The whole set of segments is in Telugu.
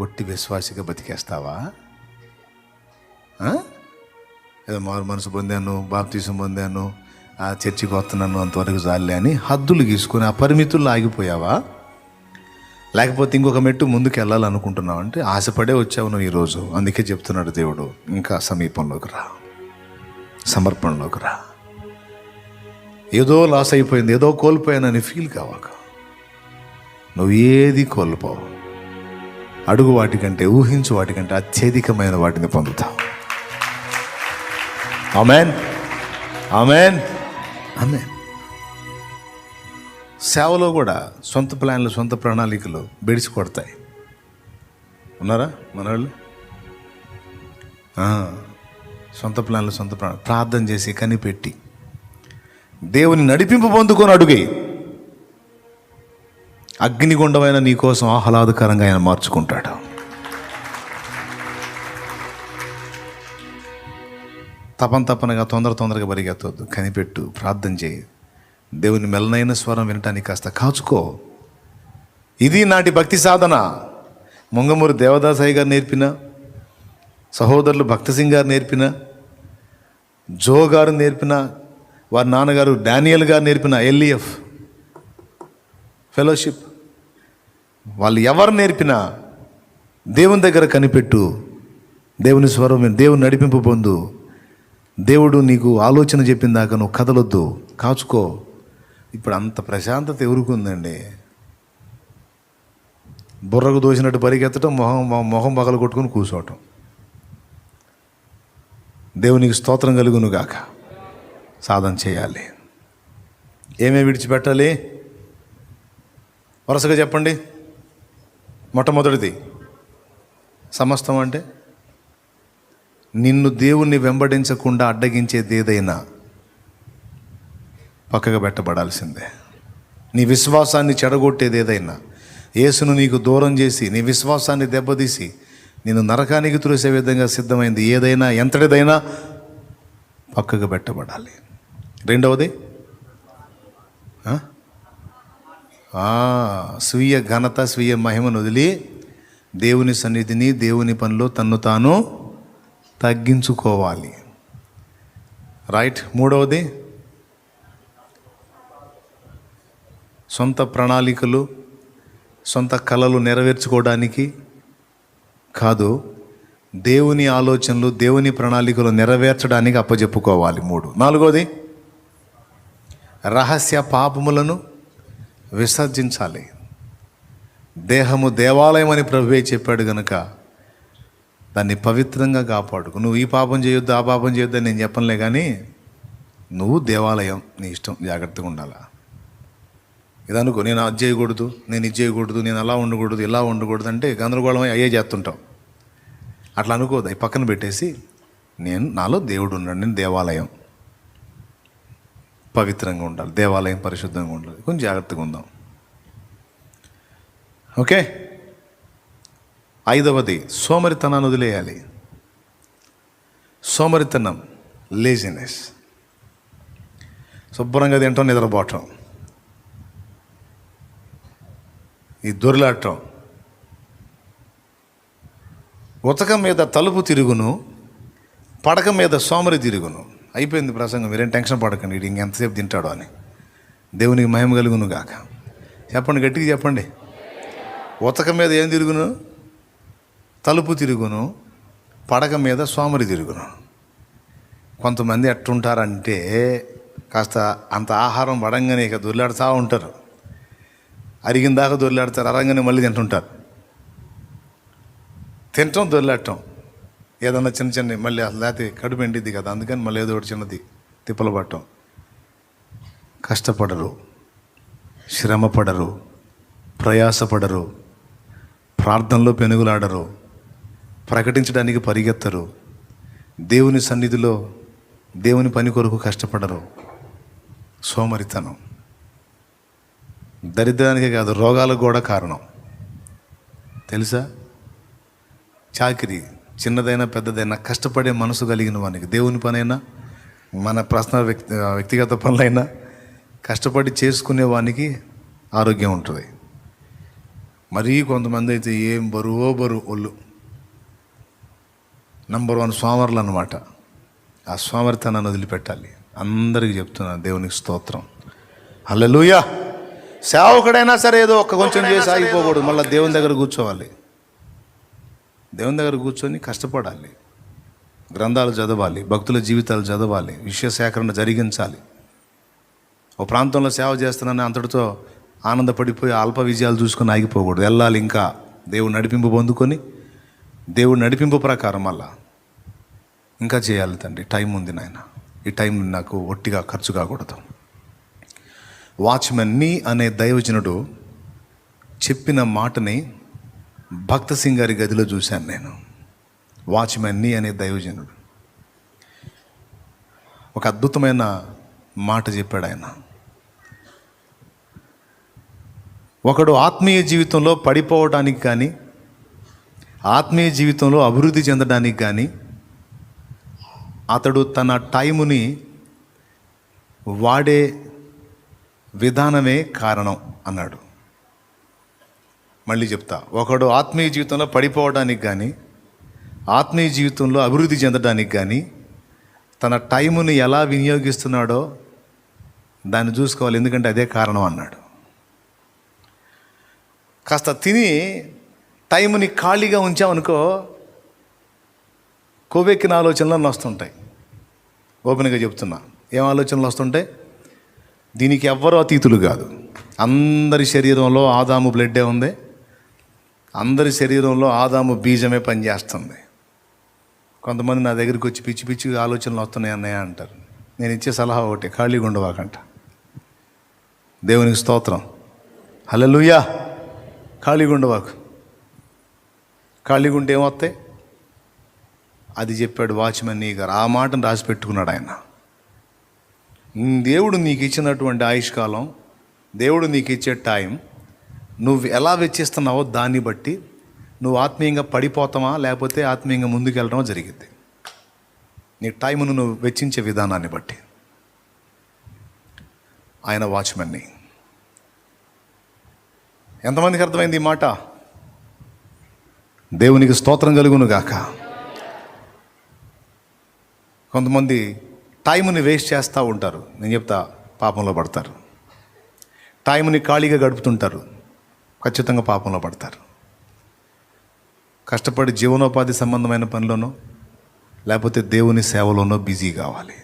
ఒట్టి విశ్వాసిగా బతికేస్తావా? ఏదో మారు మనసు పొందాను బాప్తీసం పొందాను ఆ చర్చికి వస్తున్నాను అంతవరకు చాలే అని హద్దులు గీసుకుని ఆ పరిమితుల్లో ఆగిపోయావా? లేకపోతే ఇంకొక మెట్టు ముందుకు వెళ్ళాలనుకుంటున్నావు అంటే ఆశపడే వచ్చావు నువ్వు ఈరోజు. అందుకే చెప్తున్నాడు దేవుడు. ఇంకా సమీపంలోకి రా. సమర్పణలోకి రా. ఏదో లాస్ అయిపోయింది ఏదో కోల్పోయానని ఫీల్ కావాక. నువ్వు ఏది కోల్పోవు. అడుగు వాటికంటే ఊహించు వాటికంటే అత్యధికమైన వాటిని పొందుతావు. ఆమెన్ ఆమెన్ ఆమెన్ సేవలో కూడా సొంత ప్లాన్లు సొంత ప్రణాళికలు బెడిసి కొడతాయి. ఉన్నారా మన వాళ్ళు ఆ, సొంత ప్లాన్లు సొంత ప్రణా ప్రార్థన చేసి కనిపెట్టి దేవుని నడిపింపు పొందుకొని అడుగే అగ్నిగుండమైన నీ కోసం ఆహ్లాదకరంగా ఆయన మార్చుకుంటాడు. తపన తపనగా తొందర తొందరగా పరిగెత్తవద్దు కనిపెట్టు ప్రార్థన చేయి. దేవుని మెల్లనైన స్వరం వినటానికి కాస్త కాచుకో. ఇది నాటి భక్తి సాధన. ముంగమూరి దేవదాసాయి గారు నేర్పిన సహోదరులు భక్త సింగ్ గారు నేర్పిన జో గారు నేర్పిన వారి నాన్నగారు డానియల్ గారు నేర్పిన ఎల్ఈఎఫ్ ఫెలోషిప్. వాళ్ళు ఎవరు నేర్పినా దేవుని దగ్గర కనిపెట్టు. దేవుని స్వరం దేవుని నడిపింపు పొందు. దేవుడు నీకు ఆలోచన చెప్పిన దాకా నువ్వు కదలొద్దు. కాచుకో. ఇప్పుడు అంత ప్రశాంతత ఎవరుకుందండి? బుర్రకు దోసినట్టు పరిగెత్తడం మొహం మొహం పగల కొట్టుకొని కూర్చోవటం. దేవునికి స్తోత్రం కలుగును గాక సాధన చేయాలి. ఏమేమి విడిచిపెట్టాలి? వరుసగా చెప్పండి. మొట్టమొదటిది సమస్తం అంటే నిన్ను దేవుణ్ణి వెంబడించకుండా అడ్డగించేది ఏదైనా పక్కగా పెట్టబడాల్సిందే. నీ విశ్వాసాన్ని చెడగొట్టేది ఏదైనా యేసును నీకు దూరం చేసి నీ విశ్వాసాన్ని దెబ్బతీసి నేను నరకానికి తురిసే విధంగా సిద్ధమైంది ఏదైనా ఎంతటిదైనా పక్కకు పెట్టబడాలి. రెండవది ఆ? ఆ, స్వీయ ఘనత స్వీయ మహిమను వదిలి దేవుని సన్నిధిని దేవుని పనిలో తన్ను తాను తగ్గించుకోవాలి. రైట్ మూడవది సొంత ప్రణాళికలు సొంత కళలు నెరవేర్చుకోవడానికి కాదు దేవుని ఆలోచనలు దేవుని ప్రణాళికలు నెరవేర్చడానికి అప్పజెప్పుకోవాలి. మూడు. నాలుగోది రహస్య పాపములను విసర్జించాలి. దేహము దేవాలయం అని ప్రభువే చెప్పాడు గనుక దాన్ని పవిత్రంగా కాపాడుకు. నువ్వు ఈ పాపం చేయొద్దు ఆ పాపం చేయొద్దు అని నేను చెప్పనులే కానీ నువ్వు దేవాలయం నీ ఇష్టం జాగ్రత్తగా ఉండాలా? ఇదనుకో నేను అది చేయకూడదు నేను ఇది చేయకూడదు నేను అలా ఉండకూడదు ఇలా ఉండకూడదు అంటే గందరగోళమై అయ్యే చేస్తుంటాం అట్లా అనుకోదు అవి పక్కన పెట్టేసి నేను నాలో దేవుడు ఉన్నాడు నేను దేవాలయం. పవిత్రంగా ఉండాలి దేవాలయం పరిశుద్ధంగా ఉండాలి. కొంచెం జాగ్రత్తగా ఉందాం. ఓకే? ఐదవది సోమరితనాన్ని వదిలేయాలి. సోమరితనం లేజినెస్ శుభ్రంగా తింటాం నిద్రపోవటం. ఈ దొరిలాటం ఉతకం మీద తలుపు తిరుగును పడక మీద సోమరి తిరుగును. అయిపోయింది ప్రసంగం. మీరేం టెన్షన్ పడకండి ఇంక ఇంకెంతసేపు తింటాడో అని. దేవునికి మహిమ కలుగును గాక. చెప్పండి గట్టిగా చెప్పండి. ఉతక మీద ఏం తిరుగును? తలుపు తిరుగును. పడక మీద సోమరి తిరుగును. కొంతమంది ఎట్టుంటారంటే కాస్త అంత ఆహారం పడంగానే ఇక దొర్లాడుతూ ఉంటారు. అరిగిన దాకా దొర్లాడతారు అరంగానే మళ్ళీ తింటుంటారు. తినటం దొర్లాడటం ఏదన్నా చిన్న చిన్న మళ్ళీ అసలు లేకపోతే కడుపు ఎండిద్ది కదా అందుకని మళ్ళీ ఏదో ఒకటి చిన్నది తిప్పలు పట్టం కష్టపడరు శ్రమపడరు ప్రయాసపడరు ప్రార్థనలో పెనుగులాడరు ప్రకటించడానికి పరిగెత్తరు దేవుని సన్నిధిలో దేవుని పని కొరకు కష్టపడరు. సోమరితనం. దరిద్రానికే కాదు రోగాలకు కూడా కారణం. తెలుసా? చాకిరి. చిన్నదైనా పెద్దదైనా కష్టపడే మనసు కలిగిన వానికి దేవుని పనైనా మన పర్సనల్ వ్యక్తి వ్యక్తిగత పనులైనా కష్టపడి చేసుకునే వానికి ఆరోగ్యం ఉంటుంది. మరీ కొంతమంది అయితే ఏం బరువో బరువు ఒళ్ళు. నంబర్ వన్ స్వామర్లు అనమాట ఆ స్వామరితనాన్ని వదిలిపెట్టాలి. అందరికీ చెప్తున్నాను దేవునికి స్తోత్రం. హల్లెలూయా సేవకుడైనా సరే ఏదో ఒక్క కొంచెం చేసి ఆగిపోకూడదు. మళ్ళీ దేవుని దగ్గర కూర్చోవాలి. దేవుని దగ్గర కూర్చొని కష్టపడాలి. గ్రంథాలు చదవాలి భక్తుల జీవితాలు చదవాలి విషయ సేకరణ జరిగించాలి. ఓ ప్రాంతంలో సేవ చేస్తున్నానని అంతటితో ఆనందపడిపోయి అల్ప విజయాలు చూసుకొని ఆగిపోకూడదు. వెళ్ళాలి ఇంకా. దేవుడు నడిపింపు పొందుకొని దేవుడు నడిపింపు ప్రకారం అలా. ఇంకా చేయాలి తండ్రి. టైం ఉంది నాయన. ఈ టైం నాకు ఒట్టిగా ఖర్చు కాకూడదు వాచ్మెన్ నీ అనే దైవజనుడు చెప్పిన మాటని భక్త సింగ్ గారి గదిలో చూశాను నేను. వాచ్మెన్ని అనే దైవజనుడు. ఒక అద్భుతమైన మాట చెప్పాడు ఆయన. ఒకడు ఆత్మీయ జీవితంలో పడిపోవడానికి కానీ ఆత్మీయ జీవితంలో అభివృద్ధి చెందడానికి కానీ అతడు తన టైముని వాడే విధానమే కారణం అన్నాడు. మళ్ళీ చెప్తా. ఒకడు ఆత్మీయ జీవితంలో పడిపోవడానికి కానీ ఆత్మీయ జీవితంలో అభివృద్ధి చెందడానికి కానీ తన టైముని ఎలా వినియోగిస్తున్నాడో దాన్ని చూసుకోవాలి. ఎందుకంటే అదే కారణం అన్నాడు. కాస్త తిని టైంని ఖాళీగా ఉంచామనుకో కొవ్వెక్కిన ఆలోచనలు వస్తుంటాయి. ఓపెన్గా చెప్తున్నా. ఏం ఆలోచనలు వస్తుంటాయి? దీనికి ఎవ్వరూ అతీతులు కాదు. అందరి శరీరంలో ఆదాము బ్లడ్డే ఉంది. అందరి శరీరంలో ఆదాము బీజమే పనిచేస్తుంది. కొంతమంది నా దగ్గరికి వచ్చి పిచ్చి పిచ్చి ఆలోచనలు వస్తున్నాయి అన్నయ్య అంటారు. నేను ఇచ్చే సలహా ఒకటి ఖాళీగా ఉండవాకంట దేవునికి స్తోత్రం. హల్లెలూయా! ఖాళీగా ఉండవాకు ఖాళీగా ఉంటే ఏమొస్తాయి అది చెప్పాడు వాచ్మెన్ నీ గారు ఆ మాటను రాసి పెట్టుకున్నాడు ఆయన. దేవుడు నీకు ఇచ్చినటువంటి ఆయుష్కాలం దేవుడు నీకు ఇచ్చే టైం నువ్వు ఎలా వెచ్చిస్తున్నావో దాన్ని బట్టి నువ్వు ఆత్మీయంగా పడిపోతావా లేకపోతే ఆత్మీయంగా ముందుకెళ్ళడమో జరిగింది నీ టైమును నువ్వు వెచ్చించే విధానాన్ని బట్టి. ఆయన వాచ్మెన్ని. ఎంతమందికి అర్థమైంది ఈ మాట? దేవునికి స్తోత్రం కలుగును గాక. కొంతమంది టైంని వేస్ట్ చేస్తూ ఉంటారు. నేను చెప్తా పాపంలో పడతారు. టైంని ఖాళీగా గడుపుతుంటారు. ఖచ్చితంగా పాపంలో పడతారు. కష్టపడి జీవనోపాధి సంబంధమైన పనిలోనో లేకపోతే దేవుని సేవలోనో బిజీ కావాలి.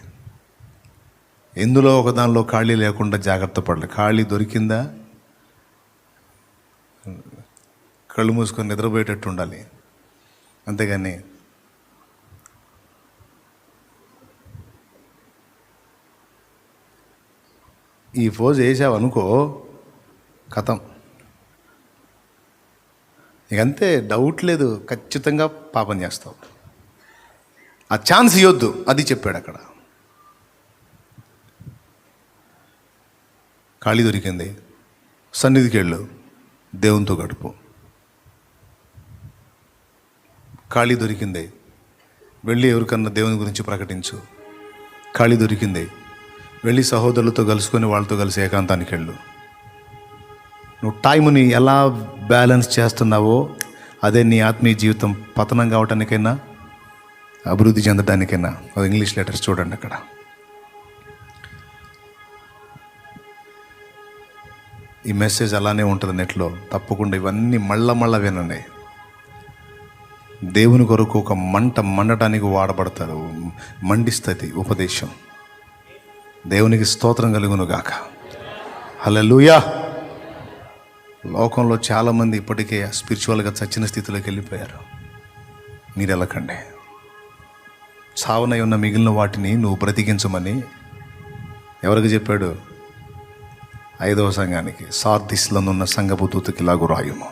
ఎందులో ఒక దానిలో ఖాళీ లేకుండా జాగ్రత్త పడాలి. ఖాళీ దొరికిందా? కళ్ళు మూసుకొని నిద్రపోయేటట్టు ఉండాలి. అంతేగాని ఈ ఫోజ్ వేసావు అనుకో కథం. ఇకంతే డౌట్ లేదు ఖచ్చితంగా పాపం చేస్తావు. ఆ ఛాన్స్ ఇవ్వద్దు అది చెప్పాడు అక్కడ. ఖాళీ దొరికింది. సన్నిధికి వెళ్ళు దేవునితో గడుపు. ఖాళీ దొరికింది. వెళ్ళి ఎవరికన్నా దేవుని గురించి ప్రకటించు. ఖాళీ దొరికింది. వెళ్ళి సహోదరులతో కలుసుకొని వాళ్ళతో కలిసి ఏకాంతానికి వెళ్ళు. నువ్వు టైంని ఎలా బ్యాలెన్స్ చేస్తున్నావో అదే నీ ఆత్మీయ జీవితం పతనం కావటానికైనా అభివృద్ధి చెందడానికైనా అది ఇంగ్లీష్ లెటర్స్ చూడండి అక్కడ. ఈ మెసేజ్ అలానే ఉంటుంది నెట్లో. తప్పకుండా ఇవన్నీ మళ్ళా మళ్ళా వినండి. దేవుని కొరకు ఒక మంట మండటానికి వాడబడతారు. మండిస్తుంది ఉపదేశం. దేవునికి స్తోత్రం కలుగునుగాక గాక. లూయా లోకంలో చాలామంది ఇప్పటికే స్పిరిచువల్గా చచ్చిన స్థితిలోకి వెళ్ళిపోయారు. మీరు వెళ్ళకండి సావనై ఉన్న మిగిలిన వాటిని నువ్వు బ్రతికించమని ఎవరికి చెప్పాడు? ఐదవ సంఘానికి సార్దిస్లో ఉన్న సంఘపు దూతకి ఇలాగు రాయుము.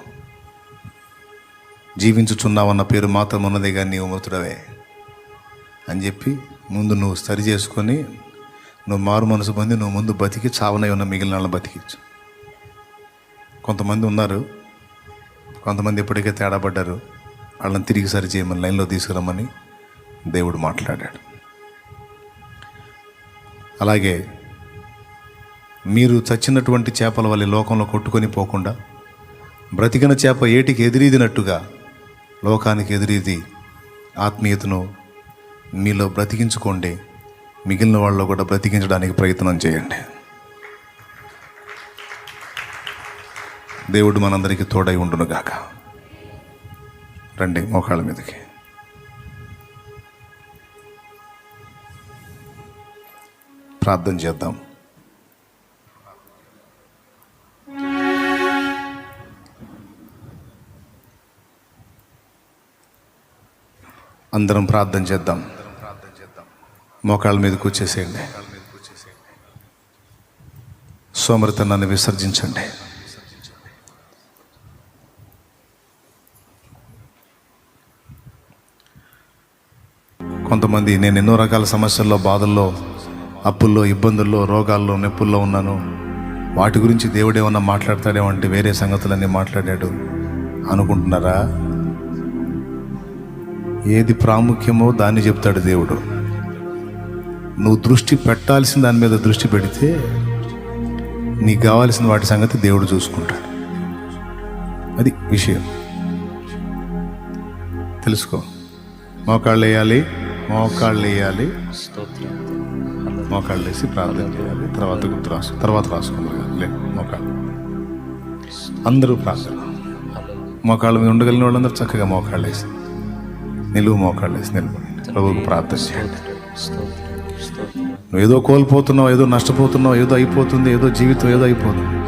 జీవించుచున్నావన్న పేరు మాత్రం ఉన్నదే కానీ నీవు మృతుడవే అని చెప్పి ముందు నువ్వు సరి చేసుకొని నువ్వు మారు మనసు పొంది నువ్వు ముందు బతికి చావనై ఉన్న మిగిలిన వాళ్ళని బతికించు. కొంతమంది ఉన్నారు. కొంతమంది ఇప్పటికే తేడా పడ్డారు. వాళ్ళని తిరిగి సరి చేయమని లైన్లో తీసుకురమ్మని దేవుడు మాట్లాడాడు. అలాగే మీరు చచ్చినటువంటి చేపల వల్ల లోకంలో కొట్టుకొని పోకుండా బ్రతికిన చేప ఏటికి ఎదిరీదినట్టుగా లోకానికి ఎదిరీది ఆత్మీయతను మీలో బ్రతికించుకోండి. మిగిలిన వాళ్ళు కూడా బ్రతికించడానికి ప్రయత్నం చేయండి. దేవుడు మనందరికీ తోడై ఉండునుగాక. రండి మోకాళ్ళ మీదకి. ప్రార్థన చేద్దాం. అందరం ప్రార్థన చేద్దాం. మోకాళ్ళ మీద కూర్చేసేయండి. సోమరితనాన్ని విసర్జించండి. కొంతమంది నేను ఎన్నో రకాల సమస్యల్లో బాధల్లో అప్పుల్లో ఇబ్బందుల్లో రోగాల్లో నొప్పుల్లో ఉన్నాను. వాటి గురించి దేవుడేమన్నా మాట్లాడతాడేమో అంటే వేరే సంగతులన్నీ మాట్లాడాడు. అనుకుంటున్నారా? ఏది ప్రాముఖ్యమో దాన్ని చెప్తాడు దేవుడు. నువ్వు దృష్టి పెట్టాల్సిన దాని మీద దృష్టి పెడితే నీకు కావాల్సిన వాటి సంగతి దేవుడు చూసుకుంటాడు. అది విషయం. తెలుసుకో. మోకాళ్ళు వేయాలి. మోకాళ్ళు వేయాలి. మోకాళ్ళు వేసి ప్రార్థన చేయాలి. తర్వాత గుర్తు రాసు తర్వాత రాసుకుందాం లే మోకాళ్ళు. అందరూ ప్రార్థన. మోకాళ్ళ మీద ఉండగలిగిన వాళ్ళందరూ చక్కగా మోకాళ్ళు వేసి నిలువు మోకాళ్ళు వేసి నిలబడండి. ప్రభువుకు ప్రార్థన చేయండి. నువ్వు ఏదో కోల్పోతున్నావు ఏదో నష్టపోతున్నావు ఏదో అయిపోతుంది ఏదో జీవితం ఏదో అయిపోతుంది.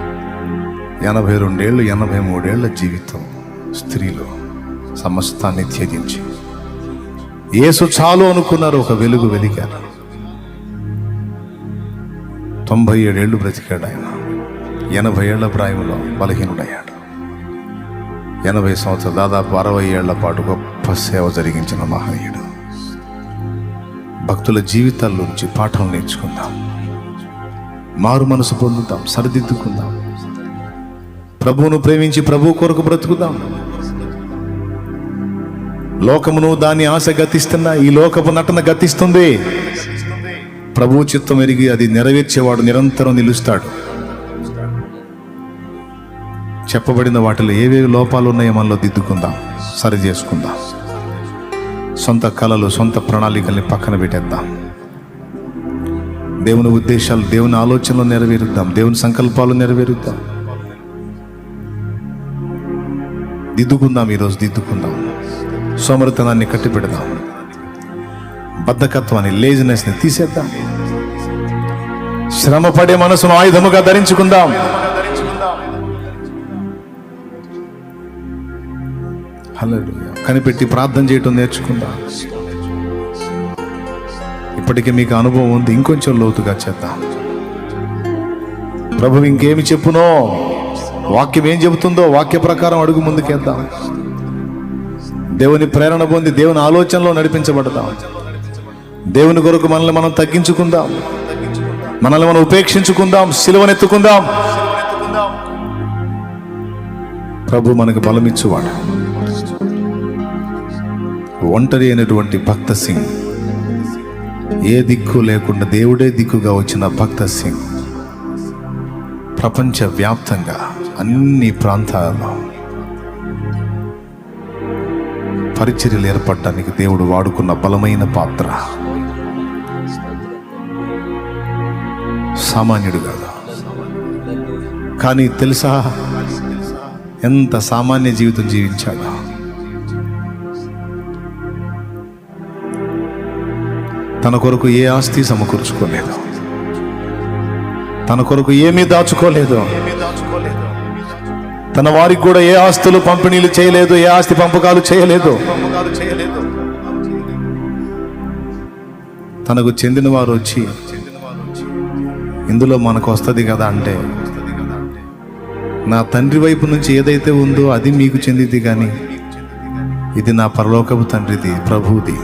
ఎనభై రెండేళ్ళు ఎనభై మూడేళ్ళ జీవితం స్త్రీలు సమస్తాన్ని త్యజించి ఏసు చాలు అనుకున్నారు ఒక వెలుగు వెలిగారు తొంభై ఏడేళ్ళు బ్రతికాడు ఆయన. ఎనభై ఏళ్ళ ప్రాయంలో బలహీనుడయ్యాడు. ఎనభై సంవత్సరాలు దాదాపు అరవై ఏళ్ళ పాటు గొప్ప సేవ జరిగించిన మహనీయుడు. భక్తుల జీవితాల్లోంచి పాఠం నేర్చుకుందాం. మారు మనసు పొందుతాం సరిదిద్దుకుందాం. ప్రభువును ప్రేమించి ప్రభు కొరకు బ్రతుకుదాం. లోకమును దాని ఆశ గతిస్తున్నా ఈ లోకపు నటన గతిస్తుంది. ప్రభు చిత్తం ఎరిగి అది నెరవేర్చేవాడు నిరంతరం నిలుస్తాడు. చెప్పబడిన వాటిలో ఏవేవి లోపాలు ఉన్నాయో మనలో దిద్దుకుందాం సరి చేసుకుందాం. సొంత కళలు సొంత ప్రణాళికల్ని పక్కన పెట్టేద్దాం. దేవుని ఉద్దేశాలు దేవుని ఆలోచనలు నెరవేరుద్దాం దేవుని సంకల్పాలు నెరవేరుద్దాం. దిద్దుకుందాం ఈరోజు దిద్దుకుందాం. సోమరితనాన్ని కట్టిపెడదాం. బద్ధకత్వాన్ని లేజినెస్ని తీసేద్దాం. శ్రమపడే మనసును ఆయుధముగా ధరించుకుందాం. కనిపెట్టి ప్రార్థన చేయటం నేర్చుకుందాం. ఇప్పటికే మీకు అనుభవం ఉంది ఇంకొంచెం లోతుగా చేద్దాం. ప్రభు ఇంకేమి చెప్పునో వాక్యం ఏం చెబుతుందో వాక్య ప్రకారం అడుగు ముందుకేద్దాం. దేవుని ప్రేరణ పొంది దేవుని ఆలోచనలో నడిపించబడదాం. దేవుని కొరకు మనల్ని మనం తగ్గించుకుందాం. మనల్ని మనం ఉపేక్షించుకుందాం సిలువనెత్తుకుందాం. ప్రభు మనకు బలమిచ్చువాడు. ఒంటరి అయినటువంటి భక్త సింగ్. ఏ దిక్కు లేకుండా దేవుడే దిక్కుగా వచ్చిన భక్త సింగ్. ప్రపంచ వ్యాప్తంగా అన్ని ప్రాంతాల్లో పరిచర్యలు ఏర్పడటానికి దేవుడు వాడుకున్న బలమైన పాత్ర. సామాన్యుడు కాదు. కానీ తెలుసా? ఎంత సామాన్య జీవితం జీవించాడు? తన కొరకు ఏ ఆస్తి సమకూర్చుకోలేదు. తన కొరకు ఏమీ దాచుకోలేదు. తన వారికి కూడా ఏ ఆస్తులు పంపిణీలు చేయలేదు ఏ ఆస్తి పంపకాలు చేయలేదు. తనకు చెందిన వారు వచ్చి ఇందులో మనకు వస్తుంది కదా అంటే నా తండ్రి వైపు నుంచి ఏదైతే ఉందో అది మీకు చెందింది కానీ ఇది నా పరలోకపు తండ్రిది ప్రభుది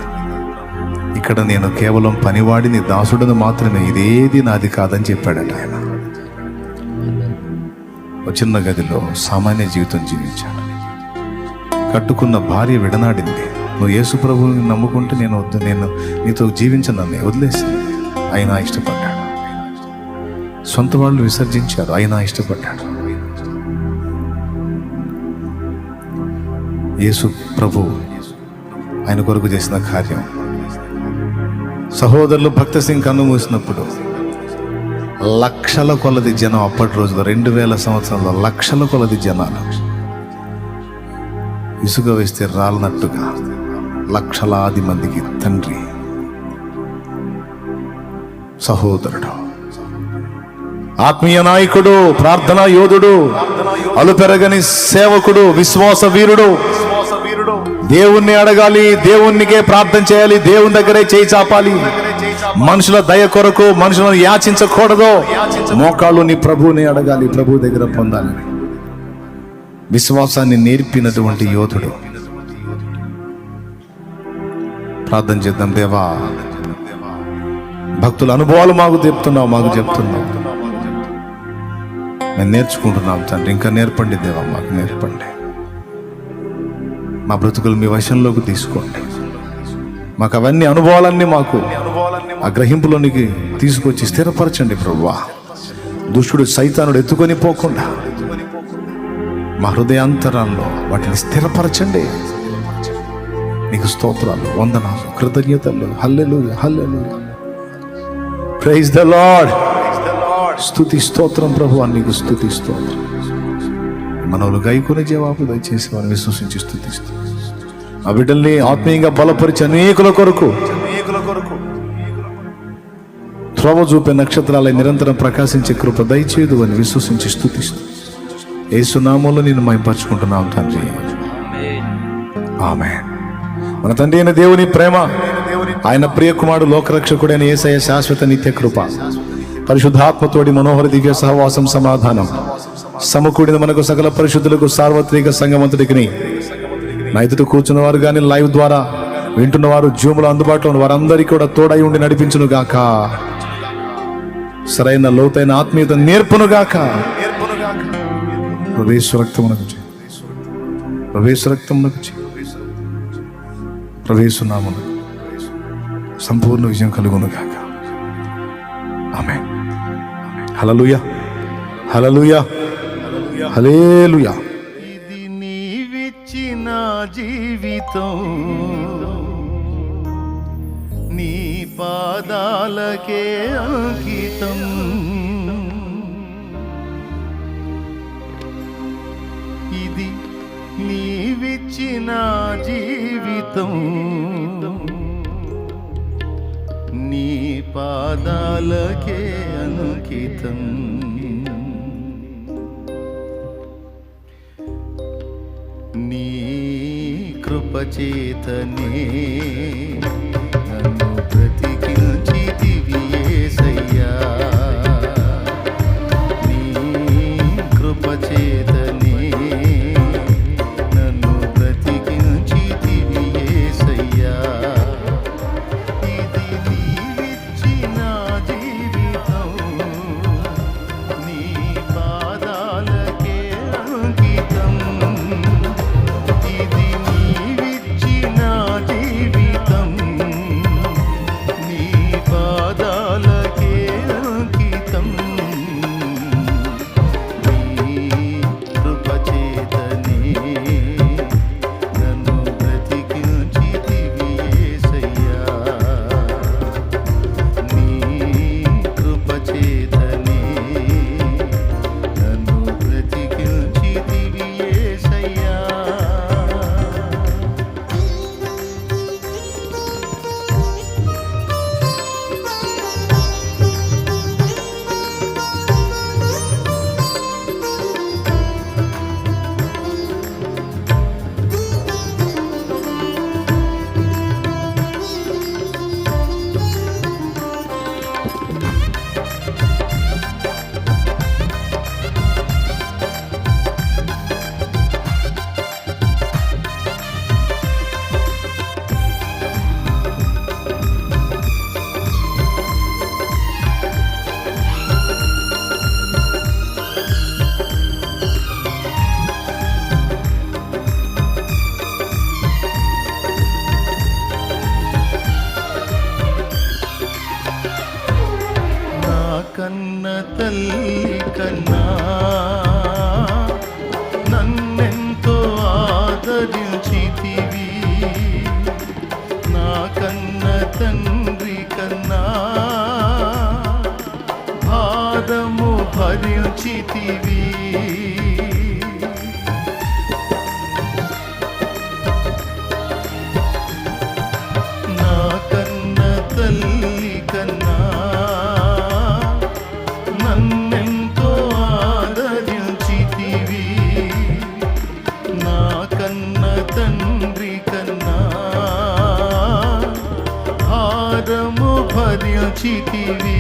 ఇక్కడ నేను కేవలం పనివాడిని దాసుడను మాత్రమే ఇదేది నాది కాదని చెప్పాడట ఆయన. ఒక చిన్న గదిలో సామాన్య జీవితం జీవించాడు కట్టుకున్న భార్య విడనాడింది. నువ్వు యేసు ప్రభువుని నమ్ముకుంటే నేను వద్దు నేను నీతో జీవించనని వదిలేసింది. అయినా ఇష్టపడ్డాడు. సొంత వాళ్ళు విసర్జించారు. అయినా ఇష్టపడ్డాడు. యేసు ప్రభు ఆయన కొరకు చేసిన కార్యం. సహోదరులు భక్త సింగ్ కన్ను మూసినప్పుడు లక్షల కొలది జనం అప్పటి రోజుల్లో రెండు వేల సంవత్సరాల్లో లక్షల కొలది జనాలు. ఇసుక వేస్తే రాలనట్టుగా లక్షలాది మందికి తండ్రి సహోదరుడు ఆత్మీయ నాయకుడు ప్రార్థనా యోధుడు అలుపెరగని సేవకుడు విశ్వాస వీరుడు దేవుణ్ణి అడగాలి దేవునికే ప్రార్థన చేయాలి దేవుని దగ్గరే చేయి చాపాలి. మనుషుల దయ కొరకు మనుషులను యాచించకూడదు. మోకాళ్ళు నీ ప్రభువుని అడగాలి ప్రభు దగ్గర పొందాలి. విశ్వాసాన్ని నేర్పినటువంటి యోధుడు. ప్రార్థన చేద్దాం దేవా. భక్తుల అనుభవాలు మాకు చెప్తున్నావు మాకు చెప్తున్నావు. మేము నేర్చుకుంటున్నాం తండ్రి. ఇంకా నేర్పండి దేవా మాకు నేర్పండి. మా బ్రతుకులు మీ వశంలోకి తీసుకోండి మాకు అవన్నీ అనుభవాలన్నీ మాకు ఆ గ్రహింపులోనికి తీసుకొచ్చి స్థిరపరచండి ప్రభా దుష్టుడు సైతానుడు ఎత్తుకొని పోకుండా మా హృదయాంతరాల్లో వాటిని స్థిరపరచండి. నీకు స్తోత్రాలు వందనాలు కృతజ్ఞతలు హల్లెలు హల్లెలు ప్రైజ్ ద లార్డ్ స్తుతి స్తోత్రం ప్రభు నీకు స్తుతి స్తోత్రం. మనవులు గైకొని జవాబు దయచేసి వారిని విశ్వసించి స్థుతిస్తూ. ఆ బిడ్డల్ని ఆత్మీయంగా బలపరిచి అనేకుల కొరకు త్రోవ చూపే నక్షత్రాలై నిరంతరం ప్రకాశించే కృప దయచేదు అని విశ్వసించి స్థుతిస్తూ. ఏసునామంలో నేను మైపరుచుకుంటున్నాం తండ్రి. ఆమె మన తండ్రి అయిన దేవుని ప్రేమ ఆయన ప్రియకుమారుడు లోకరక్షకుడైన ఏసయ శాశ్వత నిత్య కృప పరిశుద్ధాత్మతోడి మనోహర దివ్య సహవాసం సమాధానం. సమకూడిన మనకు సకల పరిశుద్ధులకు సార్వత్రిక సంగమంతుడికి నా ఎదుట కూర్చున్న వారు కానీ లైవ్ ద్వారా వింటున్న వారు జూములో అందుబాటులో ఉన్న వారందరికీ కూడా తోడై ఉండి నడిపించును గాక. సరైన లోతైన ఆత్మీయత నేర్పును గాక. ప్రవేశ రక్తమునకు చేయి సంపూర్ణ విజయం కలుగును గాక. ఆమె హలలుయ హలలుయా హలేలుయా ఇది నీవిచ్చిన జీవితం. నీ పాదాలకే అంకితం. ఇది నీవిచ్చిన జీవితం. నీ పాదాలకే అంకితం. కృపచేతనే నన్ను బ్రతికించి దివ్యేసయ్యా నీ కృపచేత ಪರಿಯಚಿತಿರಿ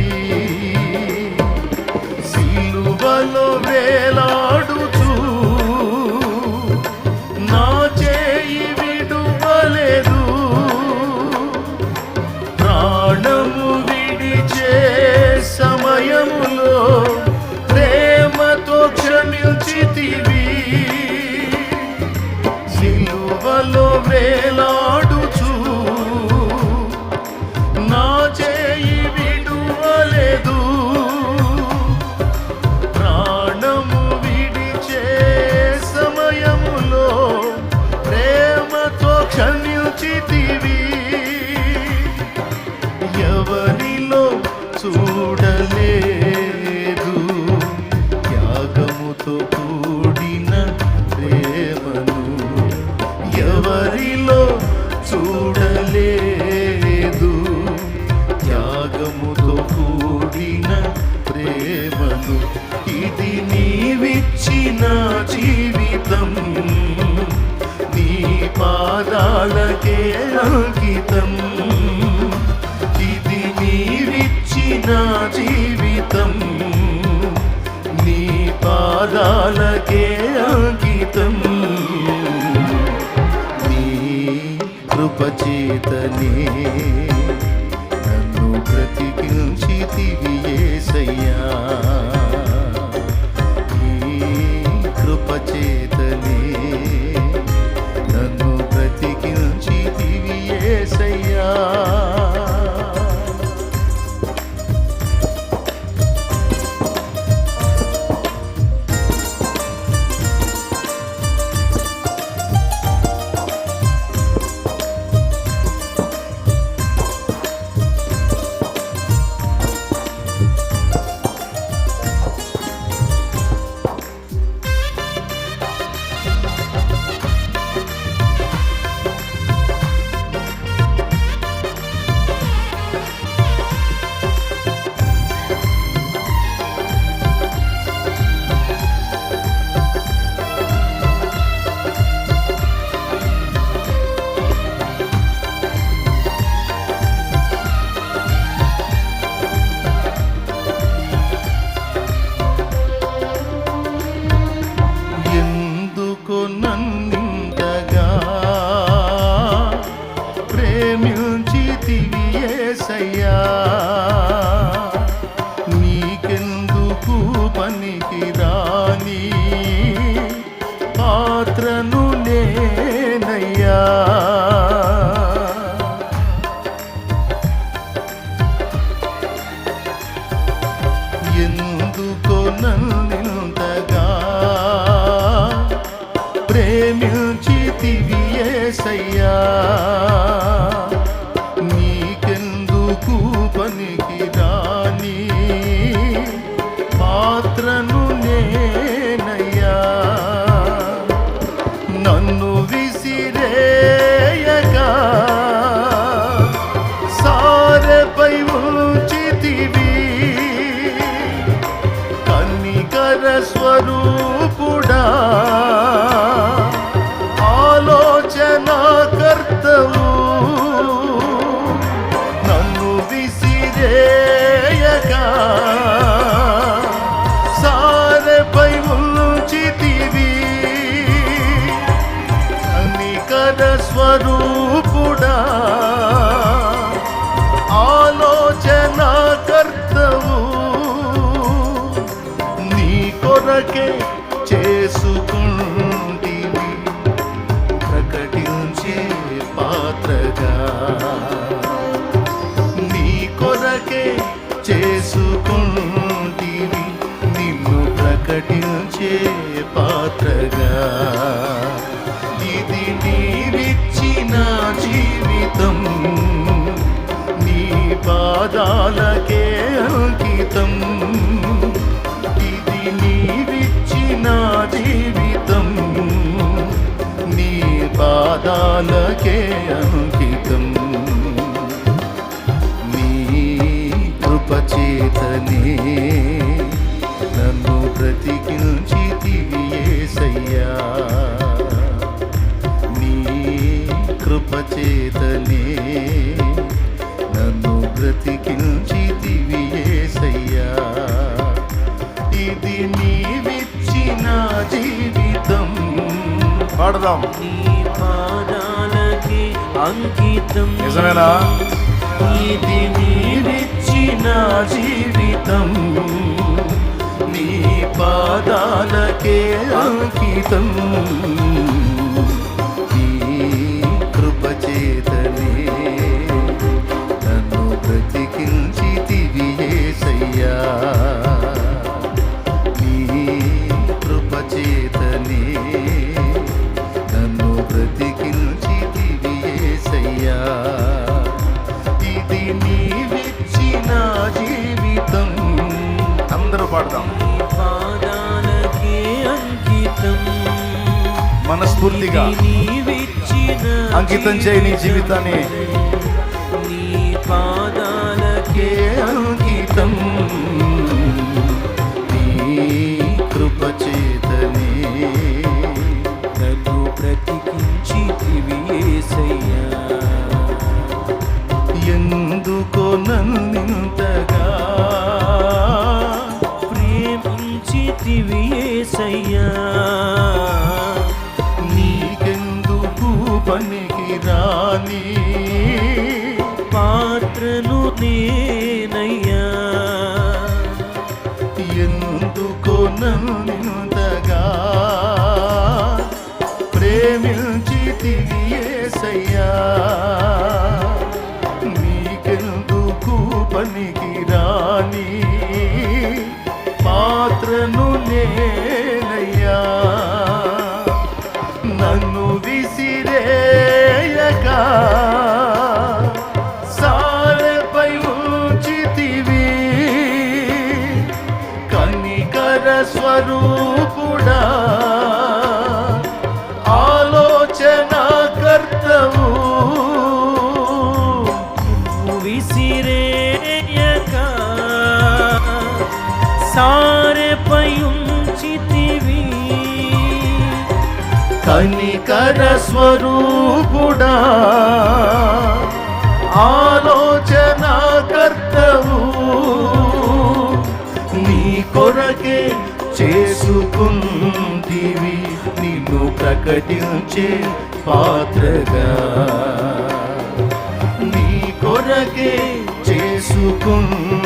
పాదాలకే అంకితం. ఇది మీరిచ్చిన జీవితం. నీ పాదాలకే అంకితం. నీ కృపచేతనే నన్ను బ్రతికించితివి. చేతివి ఏసయ్యా నన్ను బ్రతికించితివి యేసయ్యా నీ కృపచేతనే నన్ను బ్రతికించితివి యేసయ్యా ఇది నీవిచ్చిన జీవితం. పాడదాం. నీ పాదాలకి అంకితం. నిజమేనా? ఇది నా జీవితం. నీ పాదాలకే అంకితం. నీ కృపచేత అంకితం చేయి నీ జీవితాన్ని. పాత్రను నీ కనికర స్వరూపుడా ఆలోచన కర్తవు నీ కొరకే చేసుకుంటివి నిన్ను ప్రకటించే పాత్రగా. నీ కొరకే చేసుకుంటివి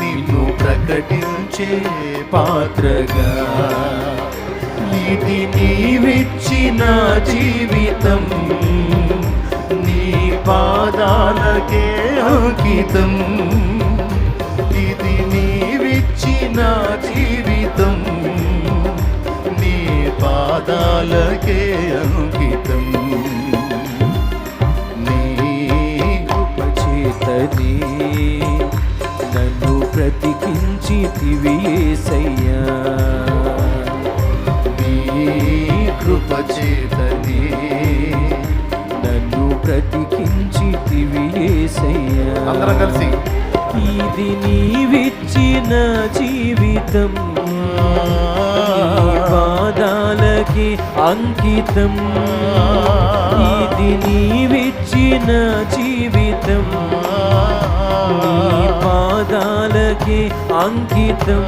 నిన్ను ప్రకటించే పాత్రగా. ఇది నీవిచ్చిన జీవితం. నీ పాదాలకే అంకితం. ఇది నీవిచ్చిన జీవితం. నీ పాదాలకే అంకితం. నీ కృపచేతనే నన్ను బ్రతికించి యేసయ్యా నీ కృపచేతనే నన్ను బ్రతికించి యేసయ్యా అందరం కలిసి. ఇది నీవిచ్చిన జీవితం. పాదాలకి అంకితం. ఇది నీవిచ్చిన జీవితం. పాదాలకి అంకితం.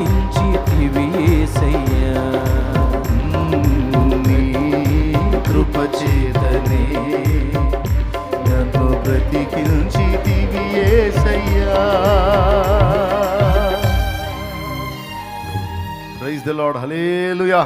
బ్రతికించి యేసయ్యా నీ కృపచేతనే నన్ను బ్రతికించి యేసయ్యా ప్రైజ్ ద లార్డ్ హల్లెలూయా